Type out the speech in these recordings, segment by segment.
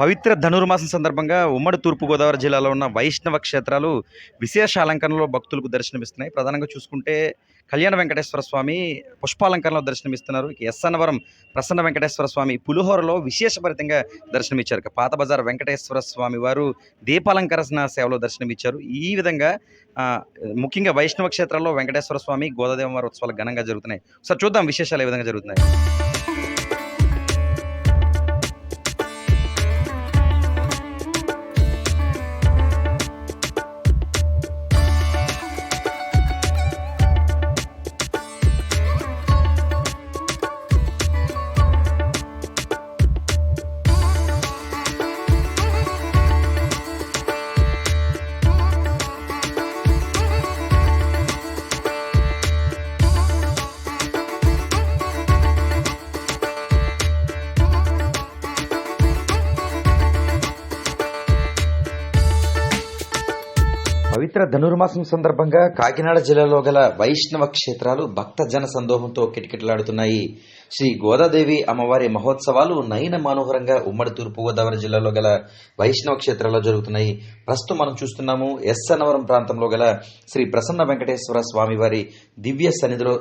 పవిత్ర ధనుర్మాసం సందర్భంగా ఉమ్మడి తూర్పుగోదావరి జిల్లాలో ఉన్న వైష్ణవ క్షేత్రాలు విశేష అలంకరణలో భక్తులకు దర్శనమిస్తున్నాయి. ప్రధానంగా చూసుకుంటే కళ్యాణ వెంకటేశ్వర స్వామి పుష్పాలంకరణలో దర్శనమిస్తున్నారు. ఇక ఎస్సన్నవరం ప్రసన్న వెంకటేశ్వర స్వామి పులిహోరలో విశేషభరితంగా దర్శనమిచ్చారు. పాత బజార్ వెంకటేశ్వర స్వామి వారు దీపాలంకరణ సేవలో దర్శనమిచ్చారు. ఈ విధంగా ముఖ్యంగా వైష్ణవ క్షేత్రాల్లో వెంకటేశ్వర స్వామి గోదాదేవవారి ఉత్సవాలు ఘనంగా జరుగుతున్నాయి. సార్ చూద్దాం విశేషాలు ఏ విధంగా జరుగుతున్నాయి. పవిత్ర ధనుర్మాసం సందర్భంగా కాకినాడ జిల్లాలో గల వైష్ణవ క్షేత్రాలు భక్త జన సందోహంతో కిటకిటలాడుతున్నాయి. శ్రీ గోదాదేవి అమ్మవారి మహోత్సవాలు నయన మనోహరంగా ఉమ్మడి తూర్పుగోదావరి జిల్లాలో గల వైష్ణవ క్షేత్రాల్లో జరుగుతున్నాయి. ప్రస్తుతం మనం చూస్తున్నాము ఎస్ అన్నవరం ప్రాంతంలో గల శ్రీ ప్రసన్న వెంకటేశ్వర స్వామివారి దివ్య సన్నిధిలో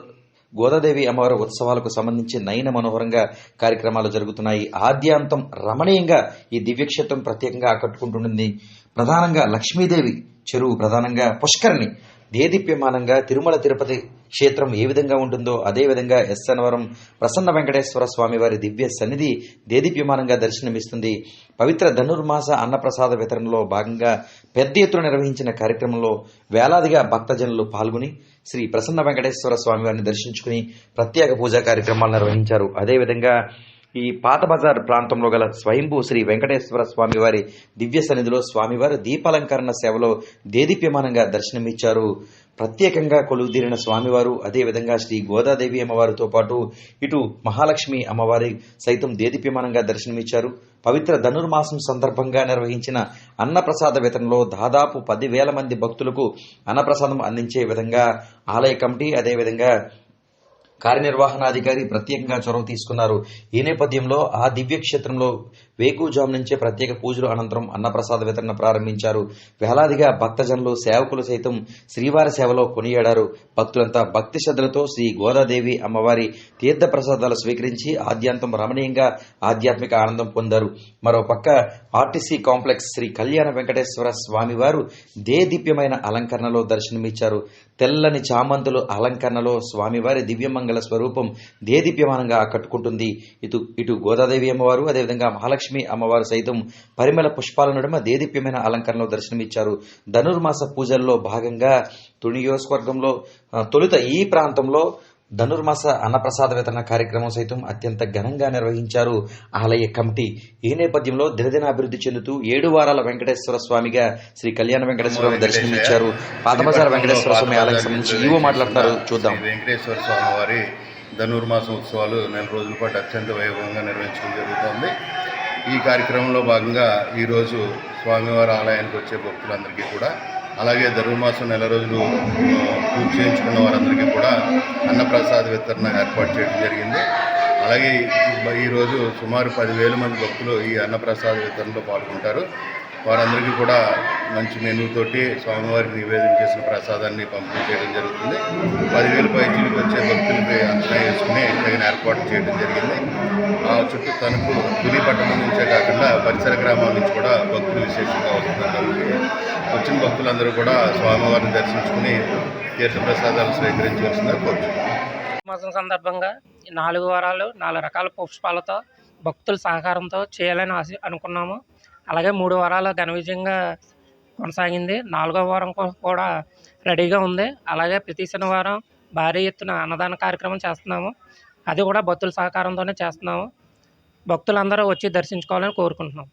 గోదాదేవి అమ్మవారి ఉత్సవాలకు సంబంధించి నయన మనోహరంగా కార్యక్రమాలు జరుగుతున్నాయి. ఆద్యాంతం రమణీయంగా ఈ దివ్యక్షేత్రం ప్రత్యేకంగా ఆకట్టుకుంటుంది ప్రధానంగా లక్ష్మీదేవి చెరువు ప్రధానంగా పుష్కరిణి దేదీప్యమానంగా తిరుమల తిరుపతి క్షేత్రం ఏ విధంగా ఉంటుందో అదే విధంగా ఎస్ అన్నవరం ప్రసన్న వెంకటేశ్వర స్వామి వారి దివ్య సన్నిధి దేదీప్యమానంగా దర్శనమిస్తుంది. పవిత్ర ధనుర్మాస అన్నప్రసాద వితరణలో భాగంగా పెద్ద ఎత్తున నిర్వహించిన కార్యక్రమంలో వేలాదిగా భక్తజనులు పాల్గొని శ్రీ ప్రసన్న వెంకటేశ్వర స్వామి వారిని దర్శించుకుని ప్రత్యేక పూజా కార్యక్రమాలు నిర్వహించారు. అదేవిధంగా ఈ పాత బజార్ ప్రాంతంలో గల స్వయంభూ శ్రీ వెంకటేశ్వర స్వామివారి దివ్య సన్నిధిలో స్వామివారు దీపాలంకరణ సేవలో దేదీప్యమానంగా దర్శనమిచ్చారు. ప్రత్యేకంగా కొలువుదీరిన స్వామివారు అదేవిధంగా శ్రీ గోదాదేవి అమ్మవారితో పాటు ఇటు మహాలక్ష్మి అమ్మవారి సైతం దేదీప్యమానంగా దర్శనమిచ్చారు. పవిత్ర ధనుర్మాసం సందర్భంగా నిర్వహించిన అన్నప్రసాద వితరణలో దాదాపు పదివేల మంది భక్తులకు అన్నప్రసాదం అందించే విధంగా ఆలయ కమిటీ అదేవిధంగా కార్యనిర్వహణాధికారి ప్రత్యేకంగా చొరవ తీసుకున్నారు. ఈ నేపథ్యంలో ఆ దివ్యక్షేత్రంలో వేకుజాము నుంచే ప్రత్యేక పూజలు అనంతరం అన్నప్రసాద వితరణ ప్రారంభించారు. వేలాదిగా భక్తజనులు సేవకులు సైతం శ్రీవారి సేవలో కొనియాడారు. భక్తులంతా భక్తి శ్రద్ధలతో శ్రీ గోదాదేవి అమ్మవారి తీర్థ ప్రసాదాలు స్వీకరించి ఆద్యాంతం రమణీయంగా ఆధ్యాత్మిక ఆనందం పొందారు. మరోపక్క ఆర్టీసీ కాంప్లెక్స్ శ్రీ కళ్యాణ వెంకటేశ్వర స్వామివారు దేదీప్యమైన అలంకరణలో దర్శనమిచ్చారు. తెల్లని చామంతులు అలంకరణలో స్వామివారి దివ్యమంగ దివ్యమంగళ స్వరూపం దేదీప్యమానంగా ఆకట్టుకుంటుంది ఇటు ఇటు గోదాదేవి అమ్మవారు అదేవిధంగా మహాలక్ష్మి అమ్మవారు సైతం పరిమళ పుష్పాల నడుమ దేదీప్యమైన అలంకరణలో దర్శనమిచ్చారు. ధనుర్మాస పూజల్లో భాగంగా తుణియోస్వర్గంలో తొలుత ఈ ప్రాంతంలో ధనుర్మాస అన్నప్రసాద వితరణ కార్యక్రమం సైతం అత్యంత ఘనంగా నిర్వహించారు. ఆలయ కమిటీ ఈ నేపథ్యంలో దినదిన అభివృద్ధి చెందుతూ ఏడు వారాల వెంకటేశ్వర స్వామిగా శ్రీ కళ్యాణ వెంకటేశ్వర దర్శనమిచ్చారు. పాదమసార వెంకటేశ్వర స్వామి ఆలయం సంబంధించి ఈవో మాట్లాడతారు చూద్దాం. వెంకటేశ్వర స్వామి వారి ధనుర్మాస ఉత్సవాలు నెల రోజుల పాటు అత్యంత వైభవంగా నిర్వహించడం జరుగుతోంది. ఈ కార్యక్రమంలో భాగంగా ఈరోజు స్వామివారి ఆలయానికి వచ్చే భక్తులందరికీ కూడా అలాగే ధర్మమాసం నెల రోజులు పూర్తి పూజ చేయించుకున్న వారందరికీ కూడా అన్నప్రసాద వితరణ ఏర్పాటు చేయడం జరిగింది. అలాగే ఈరోజు సుమారు పదివేల మంది భక్తులు ఈ అన్నప్రసాద వితరణలో పాల్గొంటారు. వారందరికీ కూడా మంచి మెనూతోటి స్వామివారికి నివేదన చేసిన ప్రసాదాన్ని పంపిణీ చేయడం జరుగుతుంది. పదివేల పైచీలకు వచ్చే భక్తులపై అంచనా వేసుకుని తగిన ఏర్పాటు చేయడం జరిగింది. ఆ చుట్టూ తణుకు పులి పట్టణం నుంచే కాకుండా పరిసర గ్రామాల నుంచి కూడా భక్తులు విశేషంగా వస్తున్నారు వచ్చిన భక్తులందరూ కూడా స్వామివారిని దర్శించుకుని తీర్థప్రసాదాలు స్వీకరించవలసిందిగా కోరుచున్నాను మాసం సందర్భంగా ఈ నాలుగు వారాలు నాలుగు రకాల పుష్పాలతో భక్తుల సహకారంతో చేయాలని ఆశ అనుకున్నాము. అలాగే మూడు వారాలు ఘన విజయంగా కొనసాగింది. నాలుగో వారం కూడా రెడీగా ఉంది. అలాగే ప్రతి శనివారం భారీ ఎత్తున అన్నదాన కార్యక్రమం చేస్తున్నాము. అది కూడా భక్తుల సహకారంతోనే చేస్తున్నాము. భక్తులందరూ వచ్చి దర్శించుకోవాలని కోరుకుంటున్నాం.